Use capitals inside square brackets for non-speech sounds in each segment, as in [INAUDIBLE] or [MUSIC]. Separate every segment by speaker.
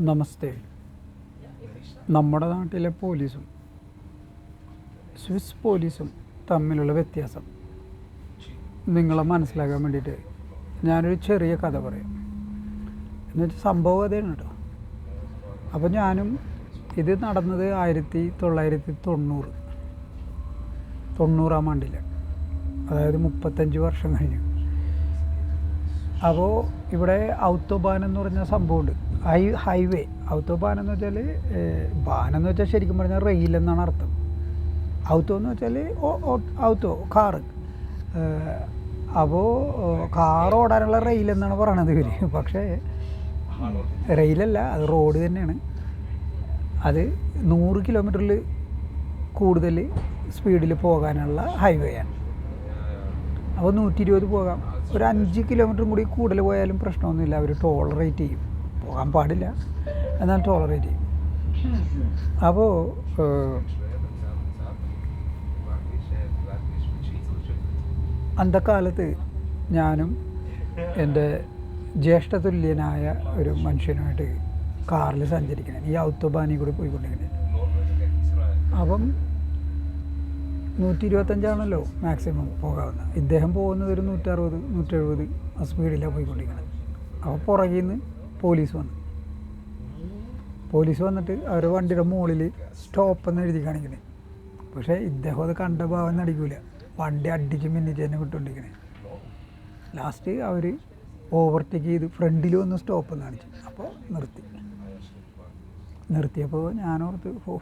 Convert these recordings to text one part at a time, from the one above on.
Speaker 1: നമസ്തേ. നമ്മുടെ നാട്ടിലെ പോലീസും സ്വിസ് പോലീസും തമ്മിലുള്ള വ്യത്യാസം. നിങ്ങളെ മനസ്സിലാക്കാൻ വേണ്ടിയിട്ട് ഞാനൊരു ചെറിയ കഥ പറയാം. എന്നുവെച്ചാൽ സംഭവം അതാണ് കേട്ടോ. അപ്പോൾ ഞാനും ഇത് നടന്നത് ആയിരത്തി തൊള്ളായിരത്തി തൊണ്ണൂറ്. തൊണ്ണൂറാം ആണ്ടിൽ അതായത് മുപ്പത്തഞ്ച് വർഷം കഴിഞ്ഞു. അപ്പോൾ ഇവിടെ ഔത്തോബാൻ എന്ന് പറഞ്ഞ സംഭവമുണ്ട്. High highway. ഔത്തോബാൻ എന്ന് വെച്ചാൽ ബാൻ എന്ന് വെച്ചാൽ ശരിക്കും പറഞ്ഞാൽ റെയിൽ എന്നാണ് അർത്ഥം. ഔത്തോ എന്ന് വെച്ചാൽ ഔത്തോ കാറ്. അപ്പോൾ കാർ ഓടാനുള്ള റെയിൽ എന്നാണ് പറയണത് ഇവർ പക്ഷേ റെയിലല്ല അത് റോഡ് തന്നെയാണ്. അത് നൂറ് കിലോമീറ്ററിൽ കൂടുതൽ സ്പീഡിൽ പോകാനുള്ള ഹൈവേ ആണ് അപ്പോൾ നൂറ്റി ഇരുപത് പോകാം. ഒരു അഞ്ച് കിലോമീറ്ററും കൂടി കൂടുതൽ പോയാലും പ്രശ്നമൊന്നുമില്ല. അവർ ടോളറേറ്റ് ചെയ്യും. പോകാൻ പാടില്ല. എന്നാൽ ടോളറേറ്റ് ചെയ്യും. അപ്പോൾ അന്തക്കാലത്ത് ഞാനും എന്റെ ജ്യേഷ്ഠതുല്യനായ ഒരു മനുഷ്യനുമായിട്ട് കാറിൽ സഞ്ചരിക്കണം ഈ ഔത്തോബാനി കൂടി പോയിക്കൊണ്ടിരിക്കുന്നത്. അപ്പം നൂറ്റി ഇരുപത്തഞ്ചാണല്ലോ മാക്സിമം പോകാവുന്ന. ഇദ്ദേഹം പോകുന്നത് ഒരു നൂറ്ററുപത് നൂറ്റെഴുപത് ആ സ്പീഡിലാണ് പോയിക്കൊണ്ടിരിക്കുന്നത് അപ്പോൾ പുറകിൽ നിന്ന് പോലീസ് വന്നു. പോലീസ് വന്നിട്ട് അവരുടെ വണ്ടിയുടെ മുകളിൽ സ്റ്റോപ്പ് എന്ന് എഴുതി കാണിക്കണേ. പക്ഷേ ഇദ്ദേഹം അത് കണ്ട ഭാവം നടിക്കൂല. വണ്ടി അടിച്ച് മിന്നിച്ച് തന്നെ വിട്ടുകൊണ്ടിരിക്കണേ ലാസ്റ്റ് അവർ ഓവർടേക്ക് ചെയ്ത് ഫ്രണ്ടിൽ വന്ന് സ്റ്റോപ്പ് എന്ന് കാണിച്ചു. അപ്പോൾ നിർത്തി. നിർത്തിയപ്പോൾ ഞാനോർത്ത് ഓ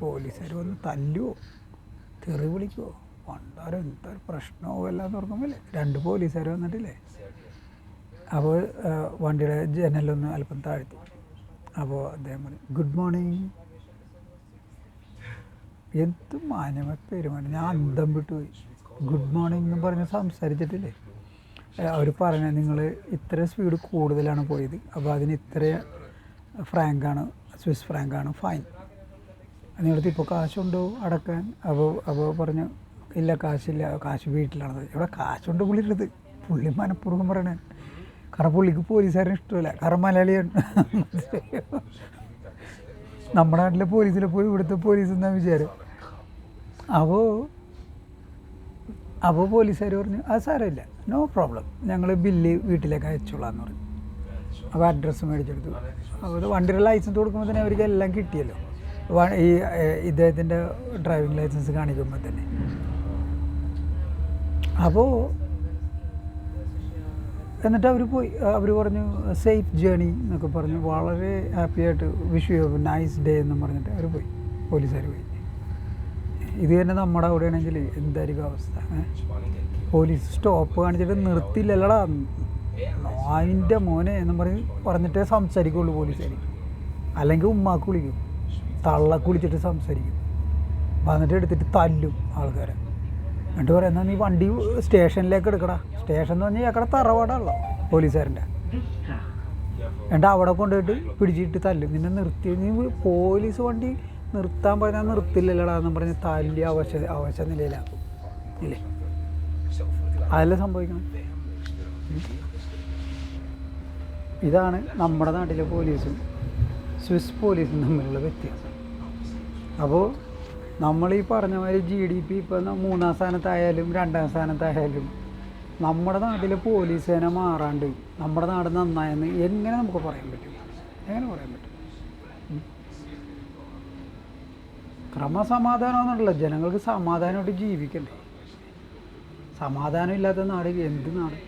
Speaker 1: പോലീസുകാർ വന്ന് തല്ലുവോ? തെറി വിളിക്കുമോ പണ്ടാരോ എന്തൊരു പ്രശ്നമോ എല്ലാം തുറക്കുമ്പോൾ രണ്ട് പോലീസുകാർ വന്നിട്ടില്ലേ? അപ്പോൾ വണ്ടിയുടെ ജനലൊന്ന് അല്പം താഴ്ത്തി. അപ്പോൾ അദ്ദേഹം പറഞ്ഞു ഗുഡ് മോർണിംഗ് എന്ത് മാന്യമ പെരുമാറ്റം. ഞാൻ അന്തം വിട്ടുപോയി ഗുഡ് മോർണിംഗ് എന്ന് പറഞ്ഞ് സംസാരിച്ചിട്ടില്ലേ? അവർ പറഞ്ഞ നിങ്ങൾ ഇത്ര സ്പീഡ് കൂടുതലാണ് പോയത്. അപ്പോൾ അതിന് ഇത്ര ഫ്രാങ്കാണ് സ്വിസ് ഫ്രാങ്കാണ് ഫൈൻ. നിങ്ങളടുത്ത് ഇപ്പോൾ കാശുണ്ടോ? അടക്കാൻ. അപ്പോൾ അപ്പോൾ പറഞ്ഞു ഇല്ല കാശില്ല. കാശ് വീട്ടിലാണത് ഇവിടെ കാശുണ്ട് പുള്ളിയുടെ പുള്ളി മനഃപൂർവം പറയണേ കാരണം പുള്ളിക്ക് പോലീസുകാരനെ ഇഷ്ടമല്ല. കാരണം മലയാളിയാണ്. [LAUGHS] നമ്മുടെ നാട്ടിലെ പോലീസിൽ പോയി ഇവിടുത്തെ പോലീസ് എന്നാ വിചാരം. അപ്പോൾ അപ്പോൾ പോലീസുകാർ പറഞ്ഞു അത് സാരമില്ല. നോ പ്രോബ്ലം ഞങ്ങൾ ബില്ല് വീട്ടിലേക്ക് അയച്ചോളാം എന്ന് പറഞ്ഞു. അപ്പോൾ അഡ്രസ്സ് മേടിച്ചെടുത്തു. അപ്പോൾ വണ്ടിയുടെ ലൈസൻസ് കൊടുക്കുമ്പോൾ തന്നെ അവർക്ക് എല്ലാം കിട്ടിയല്ലോ. ഈ ഇദ്ദേഹത്തിന്റെ ഡ്രൈവിംഗ് ലൈസൻസ് കാണിക്കുമ്പോൾ തന്നെ. അപ്പോൾ എന്നിട്ട് അവർ പോയി. അവർ പറഞ്ഞു സേഫ് ജേണി എന്നൊക്കെ പറഞ്ഞു. വളരെ ഹാപ്പി ആയിട്ട് വിഷ് യു നൈസ് ഡേ എന്നും പറഞ്ഞിട്ട് അവർ പോയി. പോലീസുകാർ പോയി. ഇത് തന്നെ നമ്മുടെ അവിടെ ആണെങ്കിൽ എന്തായിരിക്കും അവസ്ഥ പോലീസ് സ്റ്റോപ്പ് കാണിച്ചിട്ട് നിർത്തില്ലല്ലടാ അതിന്റെ മോനെ എന്നും പറഞ്ഞ് പറഞ്ഞിട്ടേ സംസാരിക്കുള്ളൂ പോലീസുകാർ അല്ലെങ്കിൽ ഉമ്മാക്ക് വിളിക്കും. തള്ളക്ക് കുളിച്ചിട്ട് സംസാരിക്കും. വന്നിട്ട് എടുത്തിട്ട് തല്ലും ആൾക്കാരെ. എന്നിട്ട് പറയാം എന്നാൽ നീ വണ്ടി സ്റ്റേഷനിലേക്ക് എടുക്കടാ. സ്റ്റേഷൻ എന്ന് പറഞ്ഞാൽ ഞങ്ങളുടെ തറവാടാണല്ലോ പോലീസുകാരന്റെ. എന്നിട്ട് അവിടെ കൊണ്ടുപോയിട്ട് പിടിച്ചിട്ട് തല്ലും. നിന്നെ നിർത്തി നീ പോലീസ് വണ്ടി നിർത്താൻ പറഞ്ഞാൽ നിർത്തില്ലല്ലടാ എന്ന് പറഞ്ഞ് തല്ലി അവശ അവശ നിലയിലാക്കും ഇല്ലേ? അതല്ലേ സംഭവിക്കണം ഇതാണ് നമ്മുടെ നാട്ടിലെ പോലീസും സ്വിസ് പോലീസും തമ്മിലുള്ള വ്യത്യാസം. അപ്പോൾ നമ്മൾ ഈ പറഞ്ഞ മാതിരി ജി ഡി പി ഇപ്പം മൂന്നാം സ്ഥാനത്തായാലും രണ്ടാം സ്ഥാനത്തായാലും നമ്മുടെ നാട്ടിലെ പോലീസ് സേന മാറാണ്ട് നമ്മുടെ നാട് നന്നായെന്ന് എങ്ങനെ നമുക്ക് പറയാൻ പറ്റും? എങ്ങനെ പറയാൻ പറ്റും. ക്രമസമാധാനം എന്നുള്ള ജനങ്ങൾക്ക് സമാധാനമായിട്ട് ജീവിക്കണ്ടേ? സമാധാനം ഇല്ലാത്ത നാട് എന്ത് നാട്?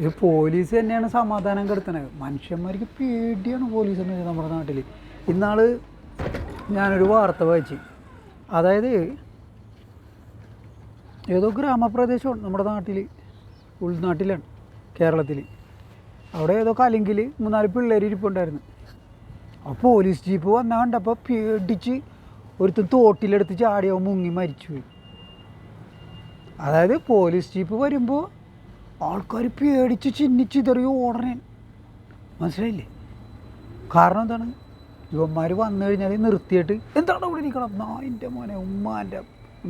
Speaker 1: ഇത് പോലീസ് തന്നെയാണ് സമാധാനം കെടുത്തണത്. മനുഷ്യന്മാർക്ക് പേടിയാണ് പോലീസ് എന്ന് നമ്മുടെ നാട്ടിൽ ഇന്നാൾ ഞാനൊരു വാർത്ത വായിച്ചു. അതായത് ഏതോ ഗ്രാമപ്രദേശമാണ് നമ്മുടെ നാട്ടിൽ ഉൾനാട്ടിലാണ് കേരളത്തിൽ അവിടെ ഏതോ കലിങ്കിൽ മൂന്നാൽ പിള്ളേർ ഇരിപ്പുണ്ടായിരുന്നു. അപ്പോൾ പോലീസ് ജീപ്പ് വന്ന കണ്ടപ്പോൾ പേടിച്ച് ഒരുത്തും തോട്ടിലെടുത്ത് ചാടിയോ മുങ്ങി മരിച്ചുപോയി അതായത് പോലീസ് ജീപ്പ് വരുമ്പോൾ ആൾക്കാർ പേടിച്ച് ചിന്നിച്ചിതറിയോ ഓടണേ. മനസ്സിലായില്ലേ? കാരണം എന്താണ്? യുവന്മാർ വന്നു കഴിഞ്ഞാൽ നിർത്തിയിട്ട് എന്താണ് അവിടെ നിൽക്കണം നായിന്റെ മോനെ ഉമ്മാന്റെ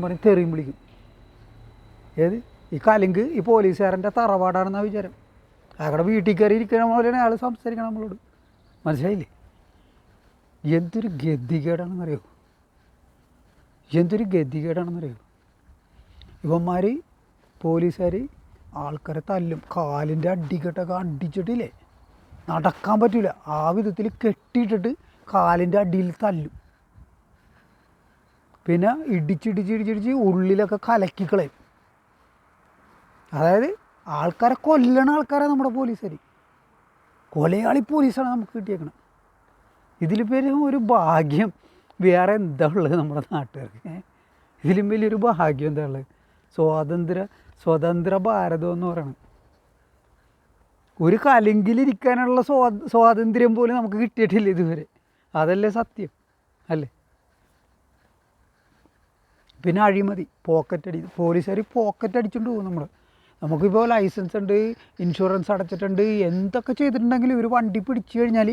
Speaker 1: പറഞ്ഞ് തെറിയും വിളിക്കും. ഏത്? ഈ കലങ്ക് ഈ പോലീസുകാരന്റെ തറവാടാണെന്നാ വിചാരം. അയാളുടെ വീട്ടിൽ കയറി ഇരിക്കണ പോലെയാണ് അയാൾ സംസാരിക്കണം നമ്മളോട്. മനസ്സിലായില്ലേ? എന്തൊരു ഗതികേടാണെന്നറിയോ? എന്തൊരു ഗതികേടാണെന്നറിയോ? ഇവന്മാർ പോലീസുകാർ ആൾക്കാരെ തല്ലും. കാലിന്റെ അടിക്കട്ടൊക്കെ അടിച്ചിട്ടില്ലേ? നടക്കാൻ പറ്റില്ല ആ വിധത്തിൽ കെട്ടിയിട്ടിട്ട് കാലിന്റെ അടിയിൽ തല്ലു. പിന്നെ ഇടിച്ചിടിച്ചിടിച്ചിടിച്ച് ഉള്ളിലൊക്കെ കലക്കിക്കളയും അതായത് ആൾക്കാരെ കൊല്ലണ ആൾക്കാരെ നമ്മുടെ പോലീസുകാർ കൊലയാളി പോലീസാണ് നമുക്ക് കിട്ടിയേക്കണം ഇതിൽ പേര് ഒരു ഭാഗ്യം വേറെ എന്താ ഉള്ളത് നമ്മുടെ നാട്ടുകാർക്ക്? ഇതിലും വലിയൊരു ഭാഗ്യം എന്താ ഉള്ളത്? സ്വാതന്ത്ര്യ സ്വതന്ത്ര ഭാരതം എന്ന് പറയുന്നത് ഒരു കലിങ്കിലിരിക്കാനുള്ള സ്വാ സ്വാതന്ത്ര്യം പോലും നമുക്ക് കിട്ടിയിട്ടില്ല ഇതുവരെ. അതല്ലേ സത്യം അല്ലേ? പിന്നെ അഴിമതി പോക്കറ്റ് അടി പോലീസുകാർ പോക്കറ്റ് അടിച്ചുകൊണ്ട് പോകും നമ്മൾ നമുക്കിപ്പോൾ ലൈസൻസ് ഉണ്ട് ഇൻഷുറൻസ് അടച്ചിട്ടുണ്ട് എന്തൊക്കെ ചെയ്തിട്ടുണ്ടെങ്കിലും ഇവർ വണ്ടി പിടിച്ചു കഴിഞ്ഞാൽ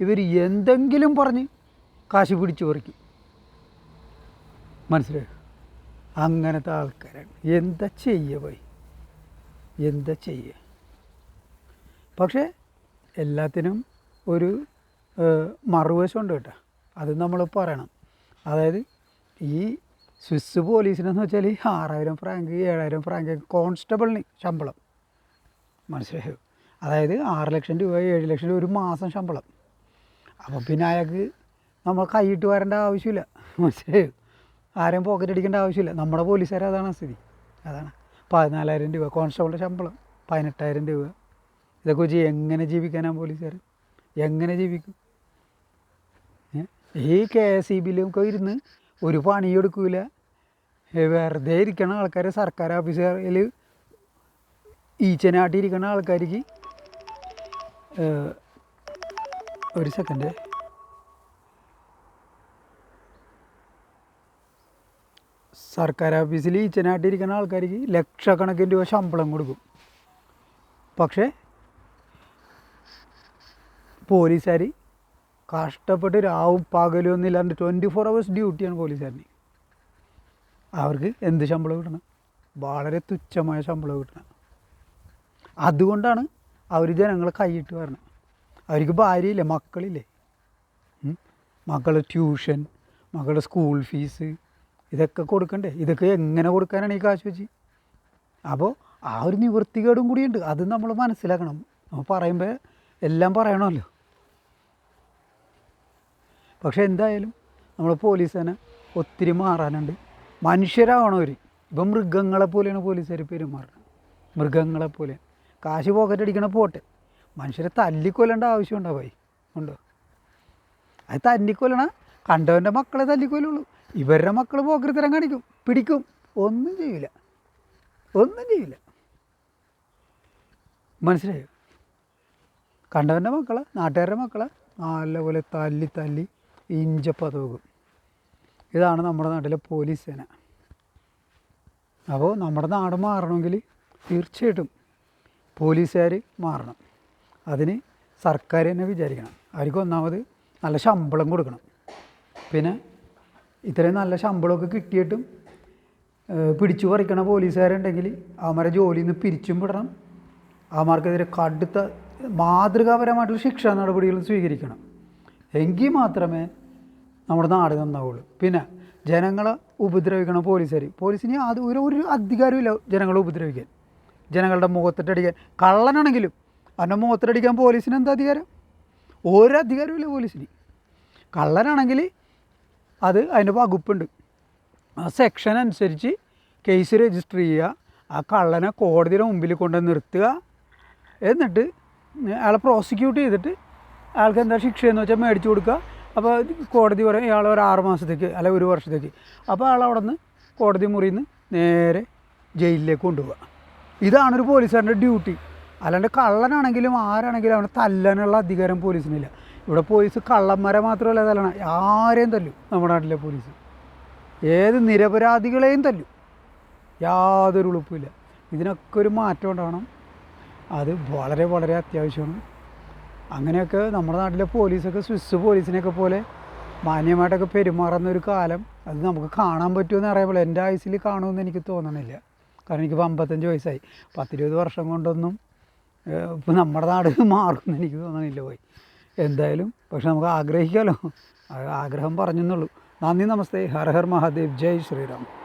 Speaker 1: ഇവർ എന്തെങ്കിലും പറഞ്ഞ് കാശ് പിടിച്ചു പറിക്കും. മനസ്സിലായോ? അങ്ങനത്തെ ആൾക്കാരാണ്. എന്താ ചെയ്യുക പോയി? എന്താ ചെയ്യുക പക്ഷേ എല്ലാത്തിനും ഒരു മറുവശമുണ്ട് കേട്ടോ. അത് നമ്മൾ പറയണം. അതായത് ഈ സ്വിസ് പോലീസിനെന്ന് വെച്ചാൽ ആറായിരം ഫ്രാങ്ക് ഏഴായിരം ഫ്രാങ്ക് കോൺസ്റ്റബിളിന് ശമ്പളം. മനസ്സിലായോ? അതായത് ആറ് ലക്ഷം രൂപ ഏഴ് ലക്ഷം രൂപ ഒരു മാസം ശമ്പളം. അപ്പോൾ പിന്നെ അയാൾക്ക് നമ്മൾ കൈയിട്ട് വരേണ്ട ആവശ്യമില്ല. മനസ്സിലായോ? ആരെയും പോക്കറ്റ് അടിക്കേണ്ട ആവശ്യമില്ല. നമ്മുടെ പോലീസുകാർ അതാണ് സ്ഥിതി. അതാണ്. പതിനാലായിരം രൂപ കോൺസ്റ്റബിളിന്റെ ശമ്പളം. പതിനെട്ടായിരം രൂപ. ഇതൊക്കെ വെച്ച് എങ്ങനെ ജീവിക്കാനാണ് പോലീസുകാർ എങ്ങനെ ജീവിക്കും? ഈ കെ എസ് ഇ ബിയിലൊക്കെ ഇരുന്ന് ഒരു പണിയെടുക്കൂല. വെറുതെ ഇരിക്കണ ആൾക്കാർ സർക്കാർ ഓഫീസുകാരിൽ ഈച്ചനാട്ടിരിക്കണ ആൾക്കാർക്ക് ഒരു സെക്കൻഡ് സർക്കാർ ഓഫീസിൽ ഈച്ചനാട്ടിയിരിക്കുന്ന ആൾക്കാർക്ക് ലക്ഷക്കണക്കിന് രൂപ ശമ്പളം കൊടുക്കും. പക്ഷേ പോലീസുകാർ കഷ്ടപ്പെട്ട് രാവും പകലും ഒന്നും ഇല്ലാണ്ട് ട്വന്റി ഫോർ അവേഴ്സ് ഡ്യൂട്ടിയാണ് പോലീസുകാരന്. അവർക്ക് എന്ത് ശമ്പളം കിട്ടണം? വളരെ തുച്ഛമായ ശമ്പളം കിട്ടണം. അതുകൊണ്ടാണ് അവർ ജനങ്ങളെ കൈയിട്ട് വരണം. അവർക്ക് ഭാര്യയില്ലേ? മക്കളില്ലേ? മക്കളുടെ ട്യൂഷൻ മക്കളുടെ സ്കൂൾ ഫീസ് ഇതൊക്കെ കൊടുക്കണ്ടേ? ഇതൊക്കെ എങ്ങനെ കൊടുക്കാനാണ് ഈ കാശ് വെച്ച്? അപ്പോൾ ആ ഒരു നിവൃത്തികേടും കൂടിയുണ്ട് അത് നമ്മൾ മനസ്സിലാക്കണം. നമ്മൾ പറയുമ്പോൾ എല്ലാം പറയണമല്ലോ. പക്ഷേ എന്തായാലും നമ്മൾ പോലീസ് തന്നെ ഒത്തിരി മാറാനുണ്ട്. മനുഷ്യരാവണം അവർ ഇപ്പം മൃഗങ്ങളെ പോലെയാണ് പോലീസുകാർ പെരുമാറുന്നത്. മൃഗങ്ങളെ പോലെ. കാശ് പോക്കറ്റ് അടിക്കണ പോട്ടെ. മനുഷ്യരെ തല്ലിക്കൊല്ലേണ്ട ആവശ്യമുണ്ടോ ഭായി? ഉണ്ടോ? അത് തല്ലിക്കൊല്ലണ കണ്ടവന്റെ മക്കളെ തല്ലിക്കൊല്ലുള്ളൂ. ഇവരുടെ മക്കൾ പോക്കരുത്തരം കാണിക്കും. പിടിക്കും. ഒന്നും ചെയ്യില്ല ഒന്നും ചെയ്യില്ല മനസ്സിലായോ? കണ്ടവന്റെ മക്കളെ നാട്ടുകാരുടെ മക്കളെ നല്ലപോലെ തല്ലി തല്ലി ഇഞ്ചപ്പതോകും. ഇതാണ് നമ്മുടെ നാട്ടിലെ പോലീസ് സേന. അപ്പോൾ നമ്മുടെ നാട് മാറണമെങ്കിൽ തീർച്ചയായിട്ടും പോലീസുകാർ മാറണം. അതിന് സർക്കാർ തന്നെ വിചാരിക്കണം. അവർക്ക് ഒന്നാമത് നല്ല ശമ്പളം കൊടുക്കണം. പിന്നെ ഇത്രയും നല്ല ശമ്പളമൊക്കെ കിട്ടിയിട്ടും പിടിച്ചു പറിക്കണ പോലീസുകാരുണ്ടെങ്കിൽ അവന്മാരെ ജോലിയിൽ നിന്ന് പിരിച്ചും വിടണം. അവന്മാർക്കെതിരെ കടുത്ത മാതൃകാപരമായിട്ടുള്ള ശിക്ഷാ നടപടികൾ സ്വീകരിക്കണം. എങ്കിൽ മാത്രമേ നമ്മുടെ നാട് നന്നാവുള്ളൂ. പിന്നെ ജനങ്ങളെ ഉപദ്രവിക്കണ പോലീസുകാർ പോലീസിന് അത് ഒരു ഒരു അധികാരമില്ല ജനങ്ങളെ ഉപദ്രവിക്കാൻ. ജനങ്ങളുടെ മുഖത്തിട്ടടിക്കാൻ. കള്ളനാണെങ്കിലും അവന്റെ മുഖത്തിട്ടടിക്കാൻ പോലീസിന് എന്താ അധികാരം? ഒരു അധികാരമില്ല പോലീസിന്. കള്ളനാണെങ്കിൽ അത് അതിന്റെ വകുപ്പുണ്ട്. ആ സെക്ഷൻ അനുസരിച്ച് കേസ് രജിസ്റ്റർ ചെയ്യുക. ആ കള്ളനെ കോടതിയുടെ മുമ്പിൽ കൊണ്ട് നിർത്തുക. എന്നിട്ട് അയാളെ പ്രോസിക്യൂട്ട് ചെയ്തിട്ട് അയാൾക്ക് എന്താ ശിക്ഷയെന്ന് വെച്ചാൽ മേടിച്ചു കൊടുക്കുക. അപ്പോൾ കോടതി പറയും ഇയാൾ ഒരു ആറ് മാസത്തേക്ക് അല്ല ഒരു വർഷത്തേക്ക്. അപ്പോൾ അയാൾ അവിടെ നിന്ന് കോടതി മുറിയിൽ നിന്ന് നേരെ ജയിലിലേക്ക് കൊണ്ടുപോവുക ഇതാണ് ഒരു പോലീസുകാരന്റെ ഡ്യൂട്ടി. അല്ലാണ്ട് കള്ളനാണെങ്കിലും ആരാണെങ്കിലും അവനെ തല്ലാനുള്ള അധികാരം പോലീസിനില്ല. ഇവിടെ പോലീസ് കള്ളന്മാരെ മാത്രമല്ല തല്ലണം. ആരെയും തല്ലും നമ്മുടെ നാട്ടിലെ പോലീസ്. ഏത് നിരപരാധികളെയും തല്ലും. യാതൊരു ഉളുപ്പില്ല ഇതിനൊക്കെ ഒരു മാറ്റം ഉണ്ടാവണം. അത് വളരെ വളരെ അത്യാവശ്യമാണ്. അങ്ങനെയൊക്കെ നമ്മുടെ നാട്ടിലെ പോലീസൊക്കെ സ്വിസ് പോലീസിനെയൊക്കെ പോലെ മാന്യമായിട്ടൊക്കെ പെരുമാറുന്ന ഒരു കാലം അത് നമുക്ക് കാണാൻ പറ്റുമെന്ന് അറിയാമല്ലോ എന്റെ ആയുസിൽ കാണുമെന്ന് എനിക്ക് തോന്നണില്ല. കാരണം എനിക്ക് അമ്പത്തഞ്ച് വയസ്സായി. പത്തിരുപത് വർഷം കൊണ്ടൊന്നും ഇപ്പം നമ്മുടെ നാട് മാറുമെന്ന് എനിക്ക് തോന്നണില്ല പോയി. എന്തായാലും പക്ഷെ നമുക്ക് ആഗ്രഹിക്കാമല്ലോ ആഗ്രഹം പറഞ്ഞെന്നുള്ളൂ. നന്ദി നമസ്തേ. ഹർ ഹർ മഹാദേവ്. ജയ് ശ്രീറാം.